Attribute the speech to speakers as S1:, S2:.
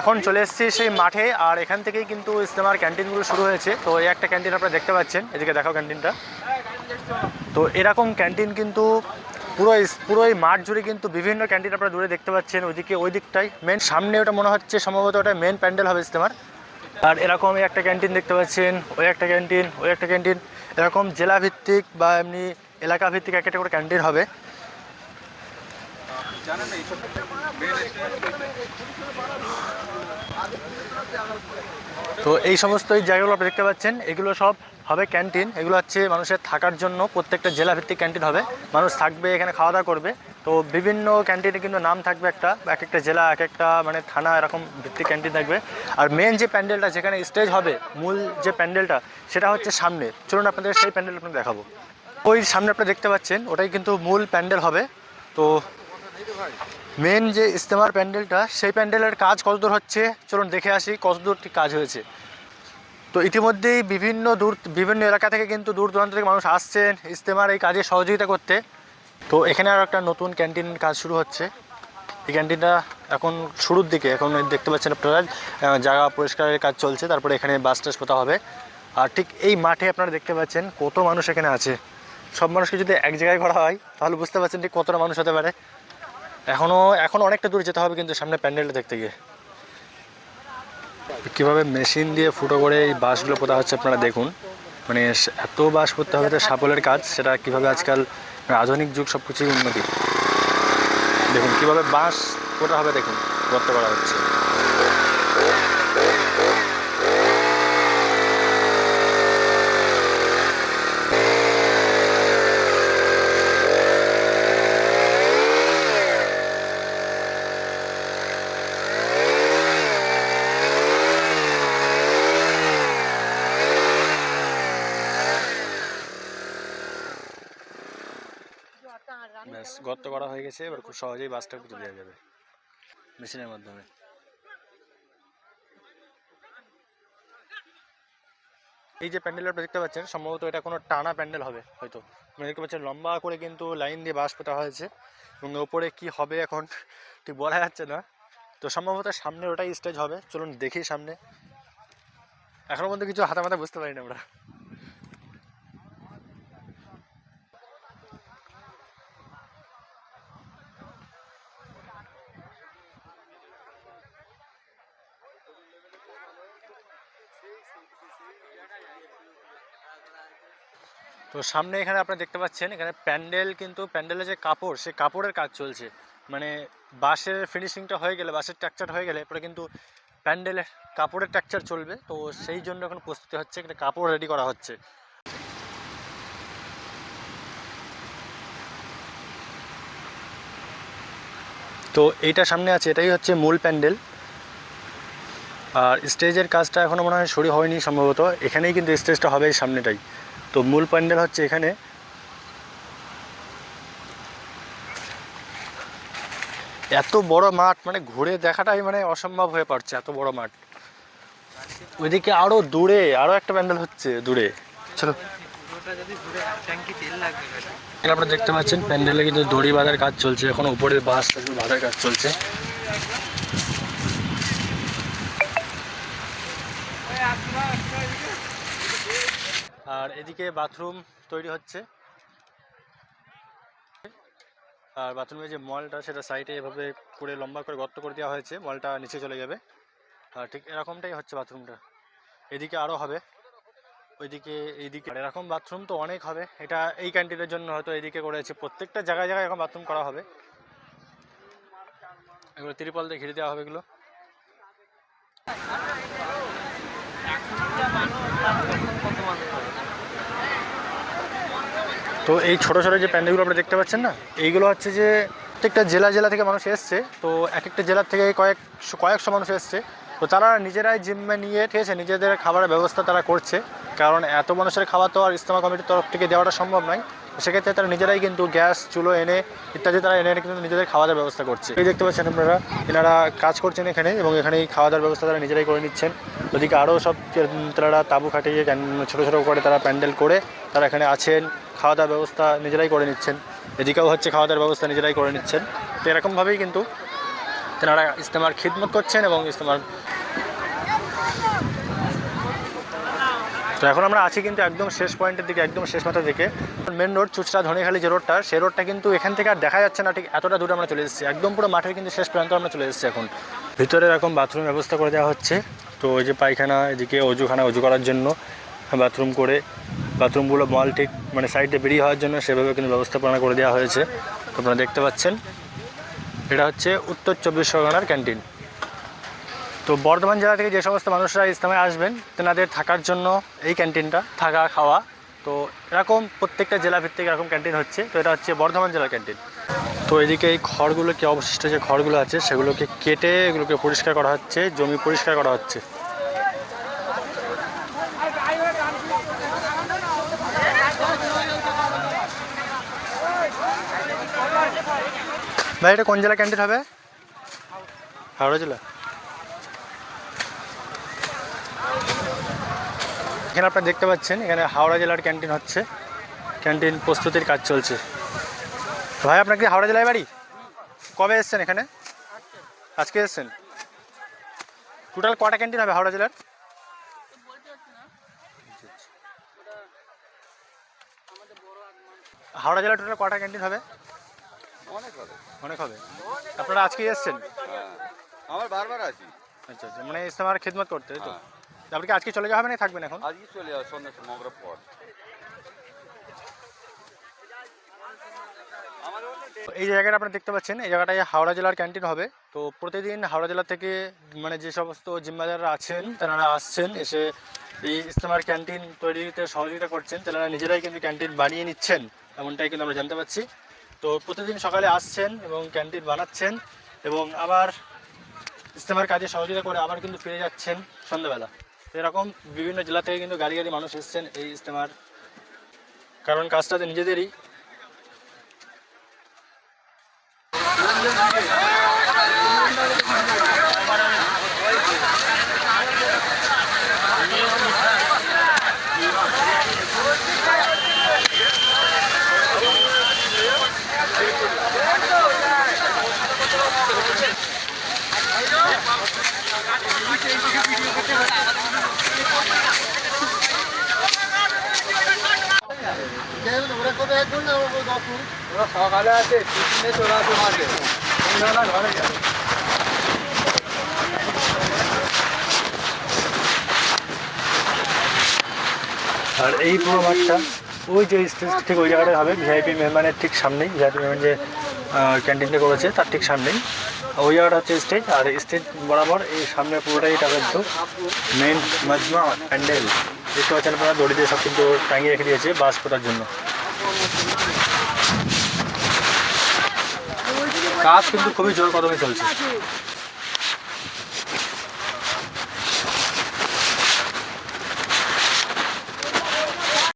S1: এখন চলে এসেছি সেই মাঠে, আর এখান থেকেই কিন্তু ইস্তেমার ক্যান্টিনগুলো শুরু হয়েছে। তো এই একটা ক্যান্টিন আপনারা দেখতে পাচ্ছেন, এদিকে দেখো ক্যান্টিনটা। তো এরকম ক্যান্টিন কিন্তু পুরো পুরো এই মাঠ জুড়ে কিন্তু বিভিন্ন ক্যান্টিন আপনারা দূরে দেখতে পাচ্ছেন। ওইদিকে ওই দিকটাই মেন সামনে ওটা মনে হচ্ছে সম্ভবত ওটা মেন প্যান্ডেল হবে ইস্তেমার আর এরকম একটা ক্যান্টিন দেখতে পাচ্ছেন, ওই একটা ক্যান্টিন, ওই একটা ক্যান্টিন। এরকম জেলা ভিত্তিক বা এমনি এলাকা ভিত্তিক একটা করে ক্যান্টিন হবে। তো এই সমস্ত এই জায়গাগুলো আপনি দেখতে পাচ্ছেন, এগুলো সব হবে ক্যান্টিন। এগুলো হচ্ছে মানুষের থাকার জন্য প্রত্যেকটা জেলা ভিত্তিক ক্যান্টিন হবে। মানুষ থাকবে, এখানে খাওয়া দাওয়া করবে। তো বিভিন্ন ক্যান্টিনে কিন্তু নাম থাকবে একটা, এক একটা জেলা, এক একটা মানে থানা এরকম ভিত্তিক ক্যান্টিন থাকবে। আর মেন যে প্যান্ডেলটা যেখানে স্টেজ হবে, মূল যে প্যান্ডেলটা, সেটা হচ্ছে সামনে। চলুন আপনাদের সেই প্যান্ডেল আপনাদের দেখাবো। ওই সামনে আপনারা দেখতে পাচ্ছেন, ওটাই কিন্তু মূল প্যান্ডেল হবে। তো মেন যে ইস্তেমার প্যান্ডেলটা, সেই প্যান্ডেলের কাজ কতদূর হচ্ছে? চলুন দেখে আসি কতদূর ঠিক কাজ হয়েছে। তো ইতিমধ্যেই বিভিন্ন দূর, বিভিন্ন এলাকা থেকে কিন্তু দূর দূরান্ত থেকে মানুষ আসছেন ইস্তেমার এই কাজে সহযোগিতা করতে। তো এখানে আর একটা নতুন ক্যান্টিন কাজ শুরু হচ্ছে। এই ক্যান্টিনটা এখন শুরুর দিকে, এখন দেখতে পাচ্ছেন আপনারা জায়গা পরিষ্কারের কাজ চলছে, তারপরে এখানে বাস টাস পোতা হবে। আর ঠিক এই মাঠে আপনারা দেখতে পাচ্ছেন কত মানুষ এখানে আছে। সব মানুষকে যদি এক জায়গায় করা হয়, তাহলে বুঝতে পারছেন ঠিক কতটা মানুষ হতে পারে। এখনও এখন অনেকটা দূরে যেতে হবে কিন্তু সামনে প্যান্ডেলটা দেখতে গিয়ে। কীভাবে মেশিন দিয়ে ফুটো করে এই বাসগুলো পোতা হচ্ছে আপনারা দেখুন। মানে এত বাস পড়তে হবে তো সাপলের কাজ, সেটা কীভাবে আজকাল মানে আধুনিক যুগ সব কিছুই উন্নতি। দেখুন কীভাবে বাঁশ পোতা হবে দেখুন গর্ত করা হচ্ছে। গর্ত করা হয়ে গেছে এবার খুব সহজেই বাসটা পুঁতে দেওয়া যাবে। মেশিনের মাধ্যমে। এই যে প্যান্ডেল আপনি দেখতে পাচ্ছেন সম্ভবত এটা কোনো টানা প্যান্ডেল হবে হয়তো। আপনি দেখতে পাচ্ছেন লম্বা করে কিন্তু লাইন দিয়ে বাঁশ পোতা হয়েছে এবং ওপরে কি হবে এখন ঠিক বলা যাচ্ছে না। তো সম্ভবত সামনে ওটাই স্টেজ হবে চলুন দেখি সামনে। এখনও পর্যন্ত কিছু হাতে মাথা বুঝতে পারিনি আমরা। তো সামনে এখানে আপনি দেখতে পাচ্ছেন, এখানে প্যান্ডেল কিন্তু প্যান্ডেলের যে কাপড়, সে কাপড়ের কাজ চলছে। মানে বাঁশের ফিনিশিংটা হয়ে গেলে, বাঁশের টেক্সচার হয়ে গেলে পরে কিন্তু প্যান্ডেলের কাপড়ের টেক্সচার চলবে। তো সেই জন্য এখন প্রস্তুতি হচ্ছে, এখানে কাপড় রেডি করা হচ্ছে। তো এইটা সামনে আছে, এটাই হচ্ছে মূল প্যান্ডেল। আর স্টেজের কাজটা এখনও মনে হয় শুরু হয়নি সম্ভবত। এখানেই কিন্তু স্টেজটা হবে সামনেটাই। তো মূল প্যান্ডেল হচ্ছে এখানে। এত বড় মাঠ মানে ঘুরে দেখাটাই মানে অসম্ভব হয়ে পড়ছে এত বড় মাঠ। ওইদিকে আরও দূরে, আরও একটা প্যান্ডেল হচ্ছে দূরে। চলো। আপনারা দেখতে পাচ্ছেন, প্যান্ডেলে কিন্তু দড়ি বাঁধার কাজ চলছে, এখন উপরে বাস বাঁধার কাজ চলছে। আর এদিকে বাথরুম তৈরি হচ্ছে। আর বাথরুমের যে মলটা, সেটা সাইডে এভাবে করে লম্বা করে গর্ত করে দেওয়া হয়েছে, মলটা নিচে চলে যাবে। আর ঠিক এরকমটাই হচ্ছে বাথরুমটা। এদিকে আরও হবে। ওইদিকে, এইদিকে। আর এরকম বাথরুম তো অনেক হবে। এটা এই ক্যান্টিনের জন্য হয়তো এইদিকে করেছে। প্রত্যেকটা জায়গায় জায়গায় এখন বাথরুম করা হবে। এগুলো তিরপল দিয়ে ঘিরে দেওয়া হবে এগুলো। তো এই ছোটো ছোটো যে প্যান্ডেলগুলো আপনারা দেখতে পাচ্ছেন না, এইগুলো হচ্ছে যে প্রত্যেকটা জেলা জেলা থেকে মানুষ এসছে। তো এক একটা জেলার থেকে কয়েক কয়েকশো মানুষ এসছে। তো তারা নিজেরাই জিম্মে নিয়ে ঠিক আছে নিজেদের খাবারের ব্যবস্থা তারা করছে। কারণ এত মানুষের খাবার তো আর ইস্তেমা কমিটির তরফ থেকে দেওয়াটা সম্ভব নয়। সেক্ষেত্রে তারা নিজেরাই কিন্তু গ্যাস, চুলো এনে ইত্যাদি তারা এনে এনে কিন্তু নিজেদের খাওয়া দাওয়ার ব্যবস্থা করছে। এই দেখতে পাচ্ছেন আপনারা, এনারা কাজ করছেন এখানে এবং এখানেই খাওয়া দাওয়ার ব্যবস্থা তারা নিজেরাই করে নিচ্ছেন। ওদিকে আরও সব তারা তাঁবু খাটিয়ে ছোটো ছোটো করে তারা প্যান্ডেল করে তারা এখানে আছেন খাওয়া দাওয়ার ব্যবস্থা নিজেরাই করে নিচ্ছেন। এদিকেও হচ্ছে খাওয়া দাওয়ার ব্যবস্থা নিজেরাই করে নিচ্ছেন। তো এরকমভাবেই কিন্তু তেনারা ইস্তেমার খিদমত করছেন এবং ইস্তেমার তো এখন আমরা আছি কিন্তু একদম শেষ পয়েন্টের দিকে, একদম শেষ মাথার দিকে। মেন রোড চুচড়া ধনেখালি যে রোডটা সেই রোডটা কিন্তু এখান থেকে আর দেখা যাচ্ছে না, ঠিক এতটা দূরে আমরা চলে এসেছি। একদম পুরো মাঠের কিন্তু শেষ প্রান্ত আমরা চলে এসেছি এখন। ভিতরে এরকম বাথরুম ব্যবস্থা করে দেওয়া হচ্ছে। তো ওই যে পায়খানা, এদিকে অজুখানা, অজু করার জন্য বাথরুম করে, বাথরুমগুলো মল ঠিক মানে সাইডে বেরিয়ে হওয়ার জন্য সেভাবে কিন্তু ব্যবস্থাপনা করে দেওয়া হয়েছে। আপনারা দেখতে পাচ্ছেন। এটা হচ্ছে উত্তর চব্বিশ পরগনার ক্যান্টিন। তো বর্ধমান জেলা থেকে যে সমস্ত মানুষরা ইসলামে আসবেন, তেনাদের থাকার জন্য এই ক্যান্টিনটা, থাকা, খাওয়া, তো এরকম প্রত্যেকটা জেলা ভিত্তিক এরকম ক্যান্টিন হচ্ছে, তো এটা হচ্ছে বর্ধমান জেলার ক্যান্টিন। তো এদিকে এই খড়গুলো কি অবশিষ্ট, যে খড়গুলো আছে, সেগুলোকে কেটে এগুলোকে পরিষ্কার করা হচ্ছে, জমি পরিষ্কার করা হচ্ছে। ভাই, এটা কোন জেলা ক্যান্টিন হবে? হাওড়া জেলা? এখানে আপনারা দেখতে পাচ্ছেন এখানে হাওড়া জেলার ক্যান্টিন হচ্ছে। ক্যান্টিন প্রস্তুতির কাজ চলছে। ভাই আপনার কি হাওড়া জেলায় বাড়ি? কবে এসছেন এখানে? আজকে এসছেন? টোটাল কটা ক্যান্টিন হবে হাওড়া জেলার? হাওড়া জেলার টোটাল কটা ক্যান্টিন হবে?
S2: অনেক হবে।
S1: অনেক হবে। আপনারা আজকে এসছেন?
S2: হ্যাঁ। আমার বারবার আছি
S1: আচ্ছা আচ্ছা। মানে ইস্তেমার খেদমত করতে তাই তো?
S2: হ্যাঁ।
S1: আপনি কি আজকে চলে যাওয়া হবে না থাকবেন এখন?
S2: আজকে চলে যাও সন্ধ্যা মগরব পর
S1: এই জায়গাটা আপনারা দেখতে পাচ্ছেন এই জায়গাটায় হাওড়া জেলার ক্যান্টিন হবে। তো প্রতিদিন হাওড়া জেলা থেকে মানে যে সমস্ত জিম্মাদাররা আছেন তারা আসছেন এসে এই ইস্তেমার ক্যান্টিন তৈরিতে সহযোগিতা করছেন তারা নিজেরাই কিন্তু ক্যান্টিন বানিয়ে নিচ্ছেন এমনটাই কিন্তু আমরা জানতে পারছি তো প্রতিদিন সকালে আসছেন এবং ক্যান্টিন বানাচ্ছেন এবং আবার ইস্তেমার কাজে সহযোগিতা করে আবার কিন্তু ফিরে যাচ্ছেন সন্ধ্যাবেলা। এরকম বিভিন্ন জেলা থেকে কিন্তু গাড়ি গাড়ি মানুষ এসছেন এই ইস্তেমার কারণ কাজটা তো নিজেদেরই
S2: সকালে আছে টিফিনে চলে আসে মাঝে
S1: আর এই পুরো মাঠটা ওই যে স্টেজ ঠিক ওই জায়গাটায় হবে ভিআইপি মেহমানের ঠিক সামনেই ভিআইপি মেহমান যে ক্যান্টিনটা করেছে তার ঠিক সামনেই। ওই জায়গাটা হচ্ছে স্টেজ আর স্টেজ বরাবর এই সামনে পুরোটাই এটা কিন্তু মেন মজমা প্যান্ডেল দেখতে পাচ্ছেন আপনারা দড়ি দিয়ে সব কিন্তু টাঙিয়ে রেখে দিয়েছে বাস করার জন্য। কাজ কিন্তু খুবই জোর কদমে চলছে।